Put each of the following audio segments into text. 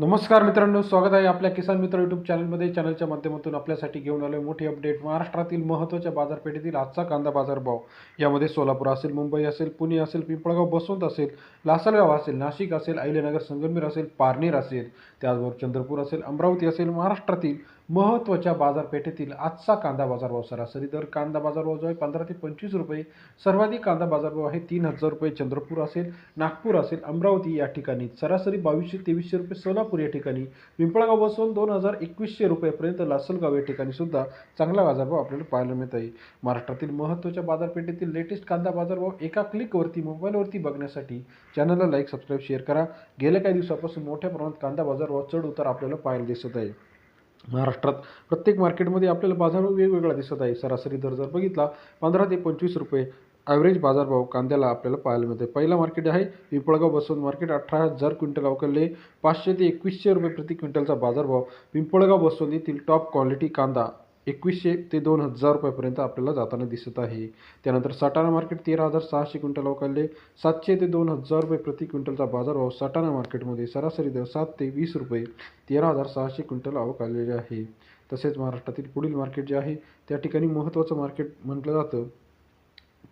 नमस्कार मित्रांनो स्वागत आहे आपल्या किसान मित्र यूट्यूब चॅनलमध्ये चॅनलच्या माध्यमातून आपल्यासाठी घेऊन आलोय मोठी अपडेट महाराष्ट्रातील महत्त्वाच्या बाजारपेठेतील आजचा कांदा बाजारभाव. यामध्ये सोलापूर असेल मुंबई असेल पुणे असेल पिंपळगाव बसवंत असेल लासलगाव असेल नाशिक असेल अहिल्यानगर संगमनेर असेल पारनेर असेल त्याचबरोबर चंद्रपूर असेल अमरावती असेल महाराष्ट्रातील महत्त्वाच्या बाजारपेठेतील आजचा कांदा बाजारभाव सरासरी दर कांदा बाजारभाव जो आहे पंधरा ते पंचवीस रुपये सर्वाधिक कांदा बाजारभाव आहे तीन हजार रुपये चंद्रपूर असेल नागपूर असेल अमरावती या ठिकाणी. सरासरी बावीसशे तेवीसशे रुपये सोलापूर या ठिकाणी. पिंपळगाव बसवून दोन हजार एकवीसशे रुपयेपर्यंत लासलगाव या ठिकाणी सुद्धा चांगला बाजारभाव आपल्याला पाहायला मिळत आहे. महाराष्ट्रातील महत्त्वाच्या बाजारपेठेतील लेटेस्ट कांदा बाजारभाव एका क्लिकवरती मोबाईलवरती बघण्यासाठी चॅनलला लाईक सबस्क्राईब शेअर करा. गेल्या काही दिवसापासून मोठ्या प्रमाणात कांदा बाजारभाव चढ उतार आपल्याला पाहायला दिसत आहे. महाराष्ट्रात प्रत्येक मार्केटमध्ये आपल्याला बाजार वेगवेगळा दिसत आहे. सरासरी दर जर बघितला पंधरा ते पंचवीस रुपये ॲव्हरेज बाजारभाव कांद्याला आपल्याला पाहायला मिळते पहिला मार्केट आहे पिंपळगाव बसवंत मार्केट अठरा हजार क्विंटल अवकलले. पाचशे ते एकवीसशे रुपये प्रति क्विंटलचा बाजारभाव पिंपळगाव बसवंत येथील टॉप क्वालिटी कांदा एकवीसशे ते दोन हजार रुपयापर्यंत आपल्याला जाताना दिसत आहे. त्यानंतर सटाणा मार्केट तेरा हजार सहाशे क्विंटल अवकाळले सातशे ते दोन हजार रुपये प्रति क्विंटलचा बाजारभाव सटाणा मार्केटमध्ये सरासरी दर सात ते वीस रुपये तेरा हजार सहाशे क्विंटल अवकाळलेले आहे. तसेच महाराष्ट्रातील पुढील मार्केट जे आहे त्या ठिकाणी महत्त्वाचं मार्केट म्हटलं जातं.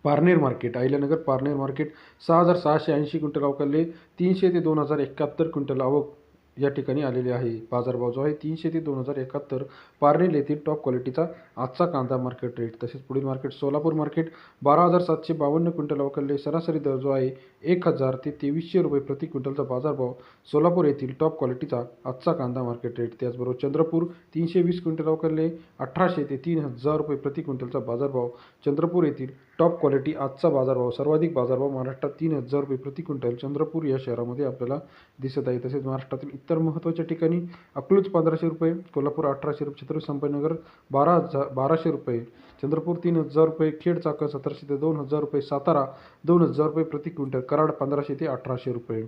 पारनेर मार्केट अहिल्यानगर पारनेर मार्केट सहा हजार सहाशे ऐंशी क्विंटल अवकालले तीनशे ते दोन हजार एकाहत्तर क्विंटल आवक या ठिकाणी आलेली आहे. बाजारभाव जो आहे तीनशे ते दोन हजार एकाहत्तर पारनेल येथील टॉप क्वालिटीचा आजचा कांदा मार्केट रेट तसेच पुढील मार्केट सोलापूर मार्केट बारा हजार सातशे बावन्न क्विंटल अवकाळले सरासरी दर जो आहे एक हजार ते तेवीसशे रुपये प्रति क्विंटलचा बाजारभाव सोलापूर येथील टॉप क्वालिटीचा आजचा कांदा मार्केट रेट त्याचबरोबर चंद्रपूर तीनशे वीस क्विंटल अवकलले अठराशे ते तीन हजार रुपये प्रति क्विंटलचा बाजारभाव चंद्रपूर येथील टॉप क्वालिटी आजचा बाजारभाव. सर्वाधिक बाजारभाव महाराष्ट्रात तीन हजार रुपये प्रति क्विंटल चंद्रपूर या शहरामध्ये आपल्याला दिसत आहे. तसेच महाराष्ट्रातील इतर महत्त्वाच्या ठिकाणी अकलूज पंधराशे रुपये कोल्हापूर अठराशे रुपये छत्रपती संभाजीनगर बारा हजार बाराशे रुपये चंद्रपूर तीन हजार रुपये खेड चाकण सतराशे ते दोन हजार रुपये सातारा दोन हजार रुपये प्रति क्विंटल कराड पंधराशे ते अठराशे रुपये.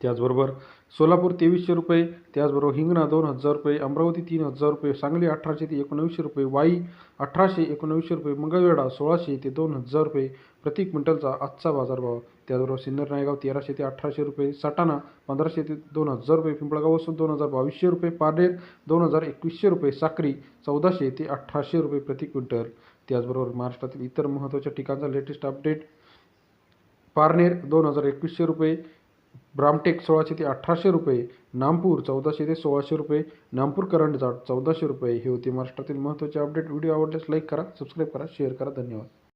त्याचबरोबर सोलापूर तेवीसशे रुपये त्याचबरोबर हिंगणा दोन हजार रुपये अमरावती तीन हजार रुपये सांगली अठराशे ते एकोणवीसशे रुपये वाई अठराशे एकोणवीसशे रुपये मंगळवेढा सोळाशे ते दोन हजार रुपये प्रति क्विंटलचा आजचा बाजारभाव त्याचबरोबर सिन्नर नायगाव तेराशे ते अठराशे रुपये सटाणा पंधराशे ते दोन हजार रुपये पिंपळगाव वसून दोन हजार बावीसशे रुपये पारनेर दोन हजार एकवीसशे रुपये साक्री चौदाशे ते अठराशे रुपये प्रति क्विंटल. त्याचबरोबर महाराष्ट्रातील इतर महत्त्वाच्या ठिकाणचा लेटेस्ट अपडेट पारनेर दोन हजार एकवीसशे रुपये ब्रामटेक सोळाशे ते अठराशे रुपये नामपूर चौदाशे ते सोळाशे रुपये नामपूर करंट जाट चौदाशे रुपये. हे होते महाराष्ट्रातील महत्त्वाचे अपडेट व्हिडिओ आवडल्यास लाईक करा सबस्क्राईब करा शेअर करा. धन्यवाद.